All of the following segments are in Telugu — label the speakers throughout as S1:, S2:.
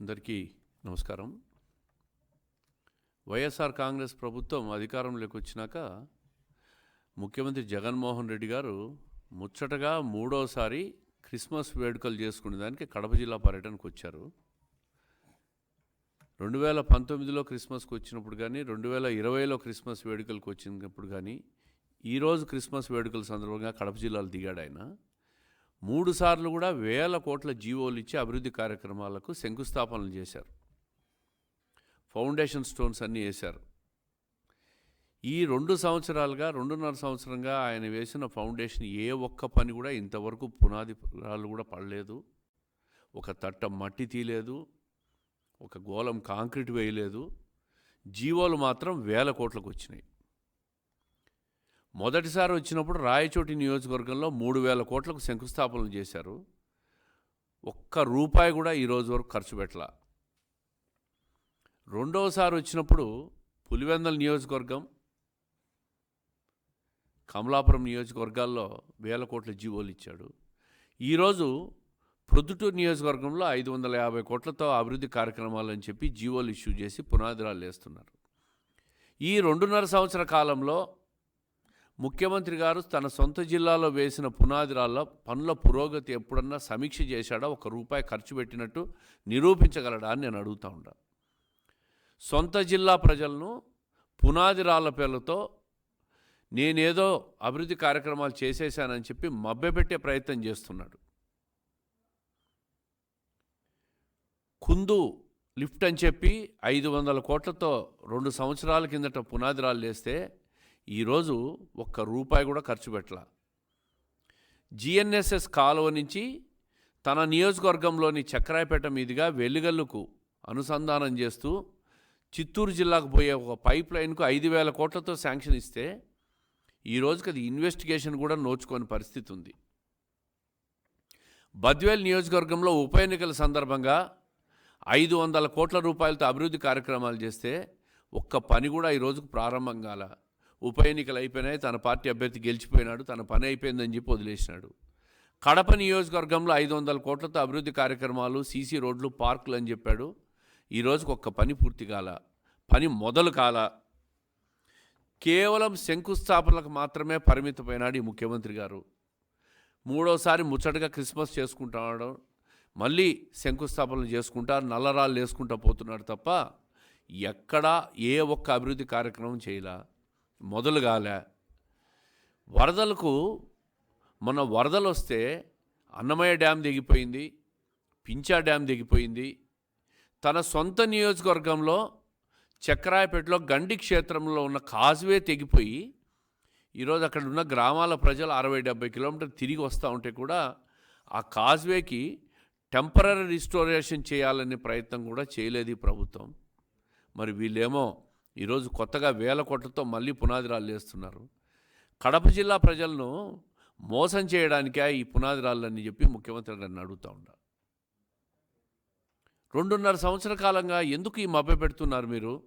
S1: అందరికీ నమస్కారం. వైఎస్ఆర్ కాంగ్రెస్ ప్రభుత్వం అధికారంలోకి వచ్చినాక ముఖ్యమంత్రి జగన్మోహన్ రెడ్డి గారు ముచ్చటగా మూడోసారి క్రిస్మస్ వేడుకలు చేసుకునే దానికి కడప జిల్లా పర్యటనకు వచ్చారు. రెండు వేల పంతొమ్మిదిలో క్రిస్మస్కి వచ్చినప్పుడు కానీ రెండు వేల ఇరవైలో క్రిస్మస్ వేడుకలకు వచ్చినప్పుడు కానీ ఈరోజు క్రిస్మస్ వేడుకల సందర్భంగా కడప జిల్లాలో దిగాడు ఆయన. మూడుసార్లు కూడా వేల కోట్ల జీవోలు ఇచ్చి అభివృద్ధి కార్యక్రమాలకు శంకుస్థాపనలు చేశారు. ఫౌండేషన్ స్టోన్స్ అన్నీ వేశారు. ఈ రెండు సంవత్సరాలుగా రెండున్నర సంవత్సరంగా ఆయన వేసిన ఫౌండేషన్ ఏ ఒక్క పని కూడా ఇంతవరకు పునాది రాళ్ళు కూడా పడలేదు. ఒక తట్ట మట్టి తీయలేదు. ఒక గోళం కాంక్రీట్ వేయలేదు. జీవోలు మాత్రం వేల కోట్లకు వచ్చినాయి. మొదటిసారి వచ్చినప్పుడు రాయచోటి నియోజకవర్గంలో మూడు వేల కోట్లకు శంకుస్థాపనలు చేశారు. ఒక్క రూపాయి కూడా ఈరోజు వరకు ఖర్చు పెట్టలా. రెండవసారి వచ్చినప్పుడు పులివెందల నియోజకవర్గం కమలాపురం నియోజకవర్గాల్లో వేల కోట్ల జీవోలు ఇచ్చాడు. ఈరోజు ప్రొద్దుటూరు నియోజకవర్గంలో ఐదు వందల యాభై కోట్లతో అభివృద్ధి కార్యక్రమాలు అని చెప్పి జీవోలు ఇష్యూ చేసి పునాదిరాలు వేస్తున్నారు. ఈ రెండున్నర సంవత్సర కాలంలో ముఖ్యమంత్రి గారు తన సొంత జిల్లాలో వేసిన పునాదిరాల్లో పనుల పురోగతి ఎప్పుడన్నా సమీక్ష చేశాడా? ఒక రూపాయి ఖర్చు పెట్టినట్టు నిరూపించగలడా అని నేను అడుగుతా ఉంటా సొంత జిల్లా ప్రజలను పునాదిరాళ్ళ పేర్లతో నేనేదో అభివృద్ధి కార్యక్రమాలు చేసేసానని చెప్పి మభ్యపెట్టే ప్రయత్నం చేస్తున్నాడు. కుందు లిఫ్ట్ అని చెప్పి ఐదు వందల కోట్లతో రెండు సంవత్సరాల కిందట పునాదిరాలు వేస్తే ఈరోజు ఒక్క రూపాయి కూడా ఖర్చు పెట్టలా. జిఎన్ఎస్ఎస్ కాలువ నుంచి తన నియోజకవర్గంలోని చక్రాయపేట మీదుగా వెలుగల్లుకు అనుసంధానం చేస్తూ చిత్తూరు జిల్లాకు పోయే ఒక పైప్ లైన్కు ఐదు వేల కోట్లతో శాంక్షన్ ఇస్తే ఈ రోజుకి అది ఇన్వెస్టిగేషన్ కూడా నోచుకోని పరిస్థితి ఉంది. బద్వేల్ నియోజకవర్గంలో ఉప ఎన్నికల సందర్భంగా ఐదు వందల కోట్ల రూపాయలతో అభివృద్ధి కార్యక్రమాలు చేస్తే ఒక్క పని కూడా ఈ రోజుకు ప్రారంభం కాల. ఉప ఎన్నికలు అయిపోయినాయి తన పార్టీ అభ్యర్థి గెలిచిపోయినాడు తన పని అయిపోయిందని చెప్పి వదిలేసినాడు. కడప నియోజకవర్గంలో ఐదు వందల కోట్లతో అభివృద్ధి కార్యక్రమాలు సీసీ రోడ్లు పార్కులు అని చెప్పాడు. ఈరోజుకు ఒక్క పని పూర్తి కాల పని మొదలు కాల. కేవలం శంకుస్థాపనలకు మాత్రమే పరిమితమైనాడు ఈ ముఖ్యమంత్రి గారు. మూడోసారి ముచ్చటగా క్రిస్మస్ చేసుకుంటాడు మళ్ళీ శంకుస్థాపనలు చేసుకుంటా నల్లరాళ్ళు వేసుకుంటా పోతున్నాడు తప్ప ఎక్కడా ఏ ఒక్క అభివృద్ధి కార్యక్రమం చేయలే. మొదలు కాలే వరదలకు మన వరదలు వస్తే అన్నమయ్య డ్యామ్ దిగిపోయింది పించా డ్యామ్ దిగిపోయింది తన సొంత నియోజకవర్గంలో చక్రాయపేటలో గండి క్షేత్రంలో ఉన్న కాజువే తెగిపోయి ఈరోజు అక్కడ ఉన్న గ్రామాల ప్రజలు అరవై డెబ్బై కిలోమీటర్లు తిరిగి వస్తూ ఉంటే కూడా ఆ కాజ్వేకి టెంపరీ రిస్టోరేషన్ చేయాలనే ప్రయత్నం కూడా చేయలేదు ఈ ప్రభుత్వం. మరి వీళ్ళేమో ఈరోజు కొత్తగా వేల కోట్లతో మళ్ళీ పునాది రాళ్ళు వేస్తున్నారు. కడప జిల్లా ప్రజలను మోసం చేయడానికే ఈ పునాది రాళ్ళని చెప్పి ముఖ్యమంత్రి నన్ను అడుగుతూ ఉండా రెండున్నర సంవత్సర కాలంగా ఎందుకు ఈ మభ్య పెడుతున్నారు మీరు?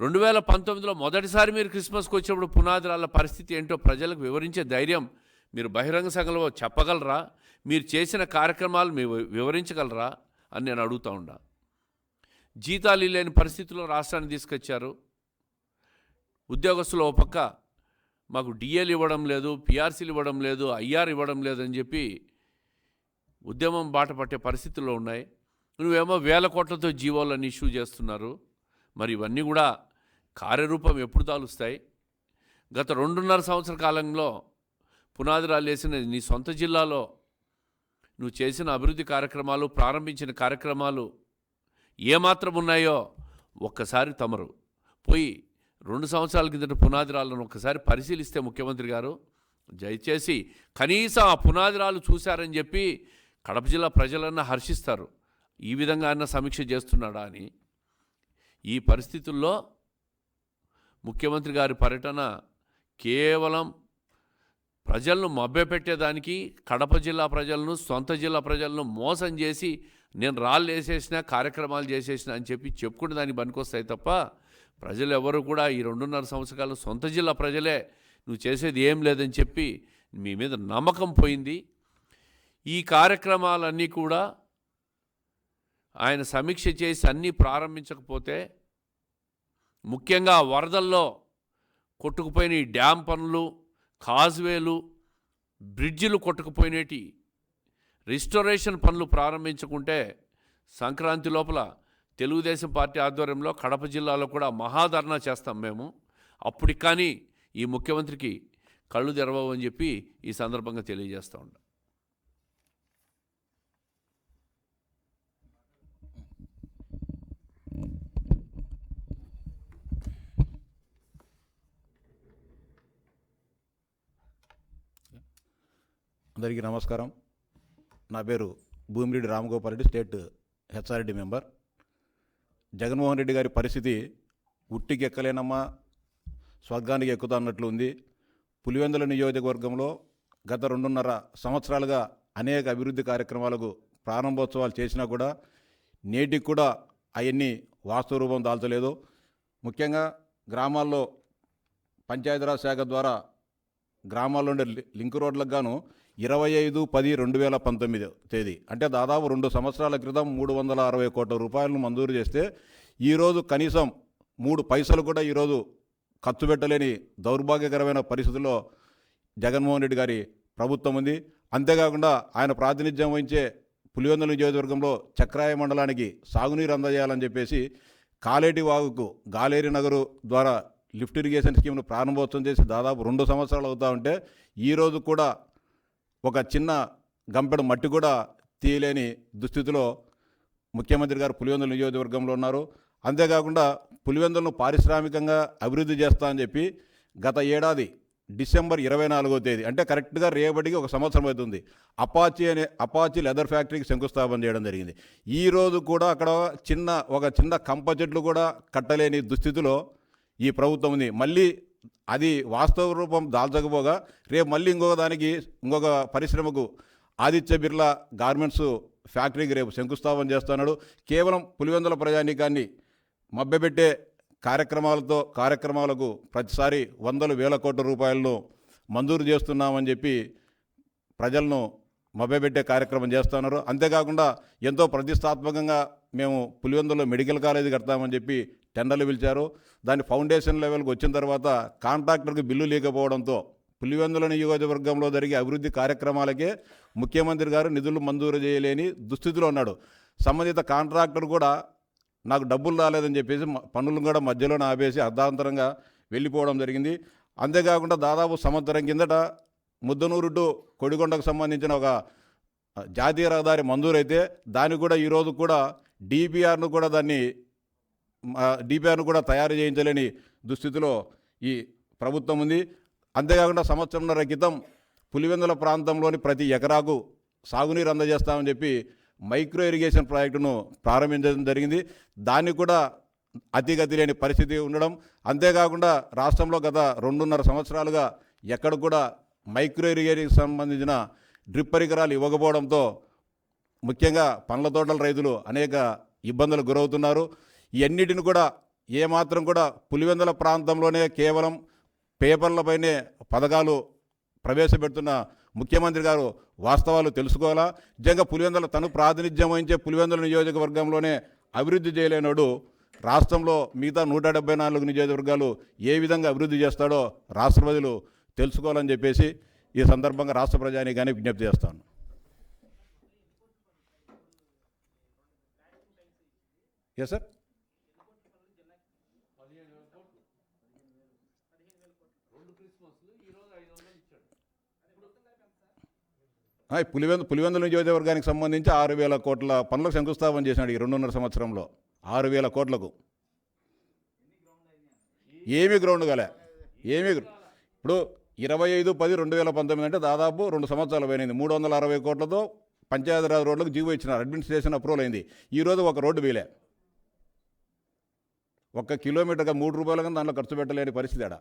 S1: రెండు వేల పంతొమ్మిదిలో మొదటిసారి మీరు క్రిస్మస్కి వచ్చినప్పుడు పునాది రాళ్ళ పరిస్థితి ఏంటో ప్రజలకు వివరించే ధైర్యం మీరు బహిరంగ సంఘంలో చెప్పగలరా? మీరు చేసిన కార్యక్రమాలు మీరు వివరించగలరా? అని నేను అడుగుతూ ఉండా జీతాలు లేని పరిస్థితిలో రాష్ట్రాన్ని తీసుకొచ్చారు. ఉద్యోగస్తులు ఓ పక్క మాకు డిఏలు ఇవ్వడం లేదు పిఆర్సీలు ఇవ్వడం లేదు ఐఆర్ ఇవ్వడం లేదని చెప్పి ఉద్యమం బాట పట్టే పరిస్థితుల్లో ఉన్నాయి. నువ్వేమో వేల కోట్లతో జీవోలను ఇష్యూ చేస్తున్నారు. మరి ఇవన్నీ కూడా కార్యరూపం ఎప్పుడు తాలుస్తాయి గత రెండున్నర సంవత్సర కాలంలో పునాది రాలేసిన నీ సొంత జిల్లాలో నువ్వు చేసిన అభివృద్ధి కార్యక్రమాలు ప్రారంభించిన కార్యక్రమాలు ఏమాత్రం ఉన్నాయో ఒక్కసారి తమరు. పోయి రెండు సంవత్సరాల కిందట పునాదిరాలను ఒక్కసారి పరిశీలిస్తే ముఖ్యమంత్రి గారు దయచేసి కనీసం ఆ పునాదిరాలు చూశారని చెప్పి కడప జిల్లా ప్రజలన్నా హర్షిస్తారు. ఈ విధంగా అన్న సమీక్ష చేస్తున్నాడా అని. ఈ పరిస్థితుల్లో ముఖ్యమంత్రి గారి పర్యటన కేవలం ప్రజలను మభ్యపెట్టేదానికి కడప జిల్లా ప్రజలను సొంత జిల్లా ప్రజలను మోసం చేసి నేను రాళ్ళు వేసేసిన కార్యక్రమాలు చేసేసిన అని చెప్పి చెప్పుకుంటే దానికి పనికొస్తాయి తప్ప ప్రజలు ఎవరు కూడా ఈ రెండున్నర సంవత్సరాలు సొంత జిల్లా ప్రజలే నువ్వు చేసేది ఏం లేదని చెప్పి మీ మీద నమ్మకం పోయింది. ఈ కార్యక్రమాలన్నీ కూడా ఆయన సమీక్ష చేసి అన్నీ ప్రారంభించకపోతే ముఖ్యంగా వరదల్లో కొట్టుకుపోయిన ఈ డ్యామ్ పనులు కాజ్వేలు బ్రిడ్జిలు కొట్టుకుపోయినటి రిస్టోరేషన్ పనులు ప్రారంభించుకుంటే సంక్రాంతి లోపల తెలుగుదేశం పార్టీ ఆధ్వర్యంలో కడప జిల్లాలో కూడా మహాధర్నా చేస్తాం మేము. అప్పటికి కానీ ఈ ముఖ్యమంత్రికి కళ్ళు తెరవని చెప్పి ఈ సందర్భంగా తెలియజేస్తూ ఉంటాం
S2: అందరికీ నమస్కారం. నా పేరు Bhumireddy Ramagopal Reddy state HRD member. Jaganmohan Reddy గారి పరిస్థితి ఉట్టికి ఎక్కలేనమ్మా స్వర్గానికి ఎక్కుతా అన్నట్లు ఉంది. పులివెందుల నియోజకవర్గంలో గత రెండున్నర సంవత్సరాలుగా అనేక అభివృద్ధి కార్యక్రమాలకు ప్రారంభోత్సవాలు చేసినా కూడా నేటికి కూడా అవన్నీ వాస్తవ రూపం దాల్చలేదు. ముఖ్యంగా గ్రామాల్లో పంచాయతీరాజ్ శాఖ ద్వారా గ్రామాల్లో ఉండే లింక్ రోడ్లకు గాను ఇరవై ఐదు పది రెండు వేల పంతొమ్మిది తేదీ. అంటే దాదాపు రెండు సంవత్సరాల క్రితం మూడు వందల అరవై కోట్ల రూపాయలను మంజూరు చేస్తే ఈరోజు కనీసం మూడు పైసలు కూడా ఈరోజు ఖర్చు పెట్టలేని దౌర్భాగ్యకరమైన పరిస్థితుల్లో జగన్మోహన్ రెడ్డి గారి ప్రభుత్వం ఉంది. అంతేకాకుండా ఆయన ప్రాతినిధ్యం వహించే పులివెందుల నియోజకవర్గంలో చక్రాయ మండలానికి సాగునీరు అందజేయాలని చెప్పేసి కాలేటి వాగుకు గాలేరి నగరు ద్వారా లిఫ్ట్ ఇరిగేషన్ స్కీమ్ను ప్రారంభోత్సవం చేసి దాదాపు రెండు సంవత్సరాలు అవుతా ఉంటే ఈరోజు కూడా ఒక చిన్న గంపెడు మట్టి కూడా తీయలేని దుస్థితిలో ముఖ్యమంత్రి గారు పులివెందుల నియోజకవర్గంలో ఉన్నారు. అంతేకాకుండా పులివెందులను పారిశ్రామికంగా అభివృద్ధి చేస్తా అని చెప్పి గత ఏడాది డిసెంబర్ ఇరవై నాలుగో తేదీ అంటే కరెక్ట్గా రేపటికి ఒక సంవత్సరం అవుతుంది అపాచీ అనే అపాచీ లెదర్ ఫ్యాక్టరీకి శంకుస్థాపన చేయడం జరిగింది. ఈ రోజు కూడా అక్కడ చిన్న ఒక చిన్న కంప చెట్లు కూడా కట్టలేని దుస్థితిలో ఈ ప్రభుత్వం ఉంది. మళ్ళీ అది వాస్తవ రూపం దాల్చకపోగా రేపు మళ్ళీ ఇంకొక దానికి ఇంకొక పరిశ్రమకు ఆదిత్య బిర్లా గార్మెంట్స్ ఫ్యాక్టరీకి రేపు శంకుస్థాపన చేస్తున్నాడు. కేవలం పులివెందుల ప్రజానీకాన్ని మభ్యపెట్టే కార్యక్రమాలతో కార్యక్రమాలకు ప్రతిసారి వందలు వేల కోట్ల రూపాయలను మంజూరు చేస్తున్నామని చెప్పి ప్రజలను మభ్యపెట్టే కార్యక్రమం చేస్తున్నారు. అంతేకాకుండా ఎంతో ప్రతిష్టాత్మకంగా మేము పులివెందులో మెడికల్ కాలేజీ కడతామని చెప్పి టెండర్లు పిలిచారు. దాని ఫౌండేషన్ లెవెల్కి వచ్చిన తర్వాత కాంట్రాక్టర్కి బిల్లు లేకపోవడంతో పులివెందుల నియోజకవర్గంలో జరిగే అభివృద్ధి కార్యక్రమాలకే ముఖ్యమంత్రి గారు నిధులు మంజూరు చేయలేని దుస్థితిలో ఉన్నాడు. సంబంధిత కాంట్రాక్టర్ కూడా నాకు డబ్బులు రాలేదని చెప్పేసి పనులు కూడా మధ్యలోనే ఆపేసి అర్ధాంతరంగా వెళ్ళిపోవడం జరిగింది. అంతేకాకుండా దాదాపు సంవత్సరం కిందట ముద్దనూరు టు కొడిగొండకు సంబంధించిన ఒక జాతీయ రహదారి మంజూరైతే దానికి కూడా ఈరోజు కూడా డిపిఆర్ను కూడా దాన్ని డిపిఆర్ను కూడా తయారు చేయించలేని దుస్థితిలో ఈ ప్రభుత్వం ఉంది. అంతేకాకుండా సంవత్సరంన్నర క్రితం పులివెందుల ప్రాంతంలోని ప్రతి ఎకరాకు సాగునీరు అందజేస్తామని చెప్పి మైక్రో ఇరిగేషన్ ప్రాజెక్టును ప్రారంభించడం జరిగింది. దాన్ని కూడా అతిగతి లేని పరిస్థితి ఉండడం. అంతేకాకుండా రాష్ట్రంలో గత రెండున్నర సంవత్సరాలుగా ఎక్కడ కూడా మైక్రో ఇరిగేషన్కి సంబంధించిన డ్రిప్ పరికరాలు ఇవ్వకపోవడంతో ముఖ్యంగా పండ్ల తోటల రైతులు అనేక ఇబ్బందులకు గురవుతున్నారు. ఇవన్నిటిని కూడా ఏమాత్రం కూడా పులివెందుల ప్రాంతంలోనే కేవలం పేపర్లపైనే పథకాలు ప్రవేశపెడుతున్న ముఖ్యమంత్రి గారు వాస్తవాలు తెలుసుకోవాలా? నిజంగా పులివెందుల తను ప్రాతినిధ్యం వహించే పులివెందుల నియోజకవర్గంలోనే అభివృద్ధి చేయలేనోడు రాష్ట్రంలో మిగతా నూట డెబ్బై నాలుగు నియోజకవర్గాలు ఏ విధంగా అభివృద్ధి చేస్తాడో రాష్ట్ర ప్రజలు తెలుసుకోవాలని చెప్పేసి ఈ సందర్భంగా రాష్ట్ర ప్రజానీకాన్ని విజ్ఞప్తి చేస్తాను. ఎస్ సార్ ఆ, ఈ పులివెందు పులివెందుల నియోజకవర్గానికి సంబంధించి ఆరు వేల కోట్ల పనులకు శంకుస్థాపన చేసినాడు ఈ రెండున్నర సంవత్సరంలో. ఆరు వేల కోట్లకు. ఏమీ గ్రౌండ్ గలే ఏమీ ఇప్పుడు ఇరవై ఐదు పది రెండు వేల పంతొమ్మిది అంటే దాదాపు రెండు సంవత్సరాలు పోయినది మూడు వందల అరవై కోట్లతో పంచాయతీరాజ్ రోడ్లకు జీవో ఇచ్చినారు. అడ్మినిస్ట్రేషన్ అప్రూవల్ అయింది. ఈరోజు ఒక రోడ్డు వీలే. ఒక్క కిలోమీటర్గా మూడు రూపాయలు కానీ దాంట్లో ఖర్చు పెట్టలేని పరిస్థితి ఆడ.